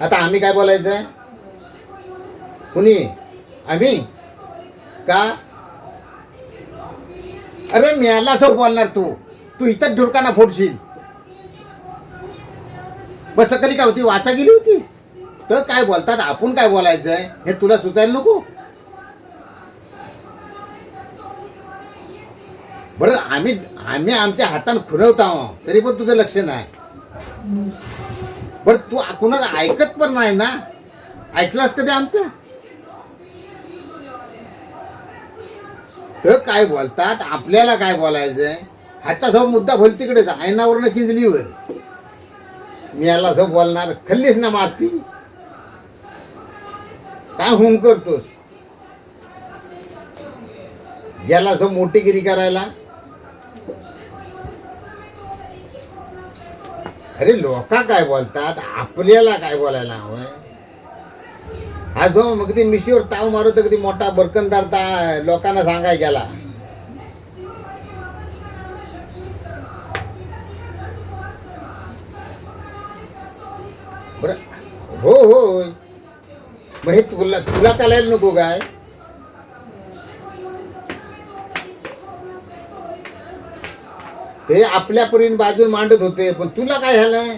आता आम्ही काय बोलायचं? आहे कुणी? आम्ही? का? अरे मेला चौक बोलणार तू. तू इथंच ढुरकाना फोडशील. बस सकली काय होती? वाचा गेली होती. तर काय बोलतात? आपण काय बोलायचं आहे हे तुला सुचायला नको. बरं आम्ही आम्ही आमच्या हातानं खुरवत आहोत तरी पण तुझं लक्ष नाही. बरं तू कुणाला ऐकत पण नाही ना? ऐकलास कधी आमचं? तर काय बोलतात? आपल्याला काय बोलायचंय? हातचा सो मुद्दा भल तिकडेच आयनावरनं किंजलीवर. मी याला सो बोलणार खल्लीस ना माती. काय होम करतोस? याला सो मोठीगिरी करायला अरे लोक काय बोलतात? आपल्याला काय बोलायला हवं आज अगदी मग ती मिशीवर ताव मारू तर कधी मोठा बरकनदार ता लोकांना सांगाय गेला. बर. हो हो. मग हे तुला तुला करायला नको काय ते आपल्या परीने बाजून मांडत होते पण तुला काय झालंय?